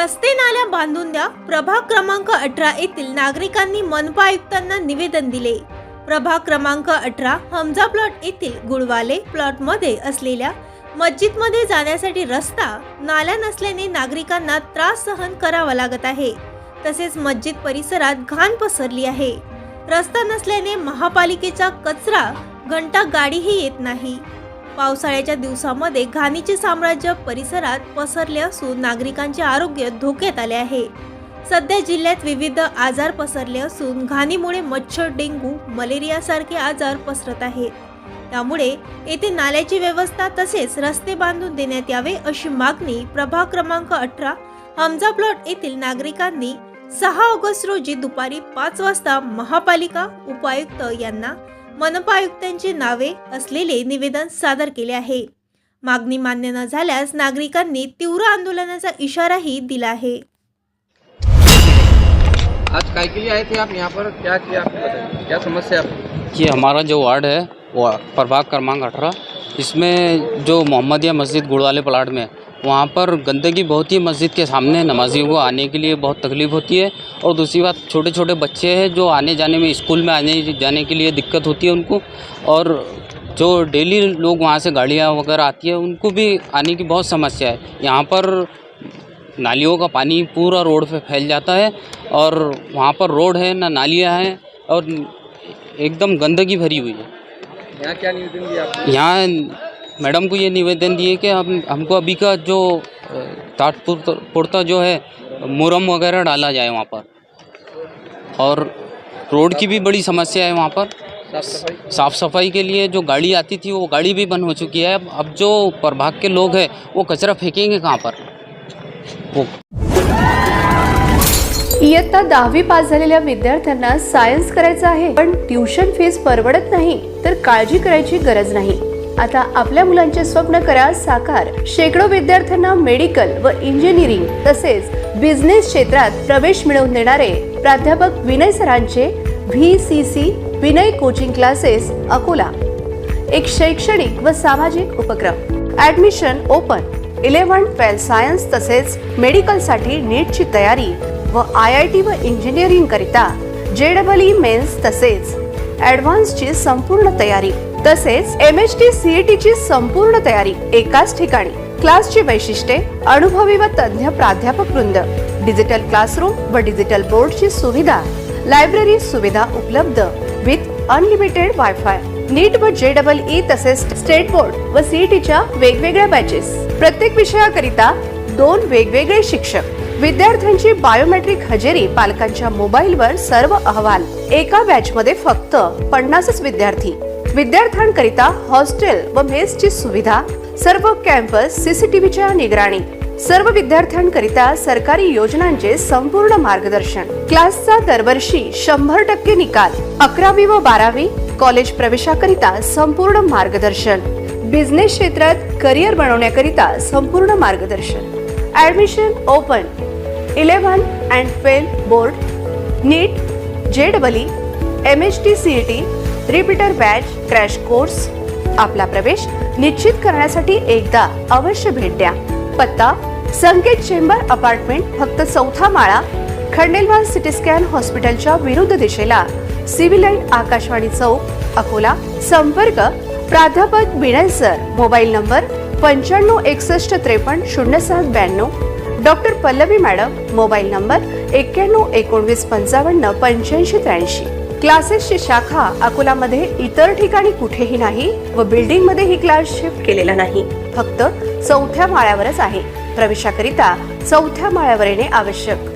रस्ते नाल्या बांधून द्या. प्रभाग क्रमांक अठरा येथील नागरिकांनी मनपा आयुक्तांना निवेदन दिले. प्रभाग क्रमांक अठरा हमजा प्लॉट येथील गुळवाले प्लॉटमध्ये असलेल्या मस्जिदमध्ये जाण्यासाठी रस्ता नाल्या नसल्याने नागरिकांना त्रास सहन करावा लागत आहे. तसेच मस्जिद परिसरात घाण पसरली आहे. रस्ता नसल्याने महापालिकेचा कचरा घंटा गाडीही येत नाही. पावसाळ्याच्या दिवसामध्ये घाणीचे साम्राज्य परिसरात पसरले असून नागरिकांचे आरोग्य धोक्यात आले आहे. सध्या जिल्ह्यात विविध आजार पसरले असून घाणीमुळे मच्छर डेंगू मलेरिया सारखे आजार पसरत आहेत. त्यामुळे येथे नाल्याची व्यवस्था तसेच रस्ते बांधून देण्यात यावे अशी मागणी प्रभाग क्रमांक अठरा हमजा प्लॉट येथील नागरिकांनी सहा ऑगस्ट रोजी दुपारी पाच वाजता महापालिका उपायुक्त यांना मनपा आयुक्तांची नावे असलेले निवेदन सादर केले आहे. मागणी मान्य न झाल्यास नागरिकांनी तीव्र आंदोलनाचा इशाराही दिला आहे. आज काय के लिए आए थे आप यहाँ पर क्या किया आपको बताइए क्या समस्या है आपकी ये हमारा जो वार्ड है वो प्रभाग क्रमांक अठारह इसमें जो मोहम्मदिया मस्जिद गुड़वाले प्लाट में वहाँ पर गंदगी बहुत ही मस्जिद के सामने नमाजियों को आने के लिए बहुत तकलीफ़ होती है और दूसरी बात छोटे छोटे बच्चे हैं जो आने जाने में स्कूल में आने जाने के लिए दिक्कत होती है उनको और जो डेली लोग वहाँ से गाड़ियाँ वगैरह आती है उनको भी आने की बहुत समस्या है। यहाँ पर नालियों का पानी पूरा रोड पे फैल जाता है और वहाँ पर रोड है ना नालियाँ हैं और एकदम गंदगी भरी हुई है। यहाँ क्या यहाँ मैडम को ये निवेदन दिए कि हम हमको अभी का जो ताटपुरता जो है मुरम वगैरह डाला जाए वहाँ पर। और रोड की भी बड़ी समस्या है वहाँ पर। साफ सफाई के लिए जो गाड़ी आती थी वो गाड़ी भी बंद हो चुकी है। अब अब जो प्रभाग के लोग हैं वो कचरा फेंकेंगे कहाँ पर? वो। इयत्ता दहावी पास झालेल्या विद्यार्थ्यांना सायन्स करायचं आहे पण ट्युशन फीस परवडत नाही तर काळजी करायची गरज नाही. आता आपल्या मुलांचे स्वप्न करा साकार. शेकडो विद्यार्थ्यांना मेडिकल व इंजिनिअरिंग तसेच बिझनेस क्षेत्रात प्रवेश मिळवून देणारे प्राध्यापक Vinay सरांचे V C C Vinay coaching classes Akola. एक शैक्षणिक व सामाजिक उपक्रम. Admission open. Eleven twelfth science तसेच मेडिकलसाठी नीटची तयारी व आय आय टी व इंजिनिअरिंग करिता जे डबल ई मेन्स तसेच ॲडव्हान्सची संपूर्ण तयारी. तसेच एम एच टी सीईटी ची संपूर्ण तयारी एकाच ठिकाणी. क्लासची वैशिष्ट्ये अनुभवी व तज्ञ प्राध्यापक वृंद. डिजिटल क्लासरूम व डिजिटल बोर्डची सुविधा. लायब्ररी सुविधा उपलब्ध विथ अनलिमिटेड वायफाय नीट व जे डबल ई तसेच स्टेट बोर्ड व सीईटीच्या वेगवेगळ्या बॅचेस प्रत्येक विषयाकरिता दोन वेगवेगळे शिक्षक. विद्यार्थ्यांची बायोमेट्रिक हजेरी पालकांच्या मोबाईलवर सर्व अहवाल एका बॅच मध्ये फक्त पन्नासच विद्यार्थी. विद्यार्थ्यांकरिता हॉस्टेल व मेसची सुविधा सर्व कॅम्पस सीसीटीव्हीच्या निगराणी सर्व विद्यार्थ्यांकरिता सरकारी योजनांचे संपूर्ण मार्गदर्शन. क्लासचा दरवर्षी शंभर टक्के निकाल अकरावी व बारावी कॉलेज प्रवेशाकरिता संपूर्ण मार्गदर्शन. बिझनेस क्षेत्रात करिअर बनवण्याकरिता संपूर्ण मार्गदर्शन. Admission open eleven and twelve board NEET J double M H T C E T repeater batch crash course. आपला प्रवेश निश्चित करण्यासाठी एकदा अवश्य भेट द्या. पत्ता संकेत चेंबर अपार्टमेंट फक्त चौथा माळा खंडेलवाल सिटी स्कॅन हॉस्पिटलच्या विरुद्ध दिशेला. सिव्हिल लाईन आकाशवाणी चौक अकोला. संपर्क प्राध्यापक विनय सर. मोबाईल नंबर पंच्याण्णव एकसष्ट त्रेपन्न शून्य सात ब्याण्णव. Doctor Pallavi madam. Mobile number एक्क्याण्णव एकोणवीस पंचावन्न पंच्याऐंशी त्र्याऐंशी. क्लासेसची शाखा अकोलामध्ये इतर ठिकाणी कुठेही नाही व बिल्डिंगमध्ये ही क्लास शिफ्ट केलेला नाही. फक्त चौथ्या माळ्यावरच आहे. प्रवेशाकरिता चौथ्या माळ्यावर येणे आवश्यक.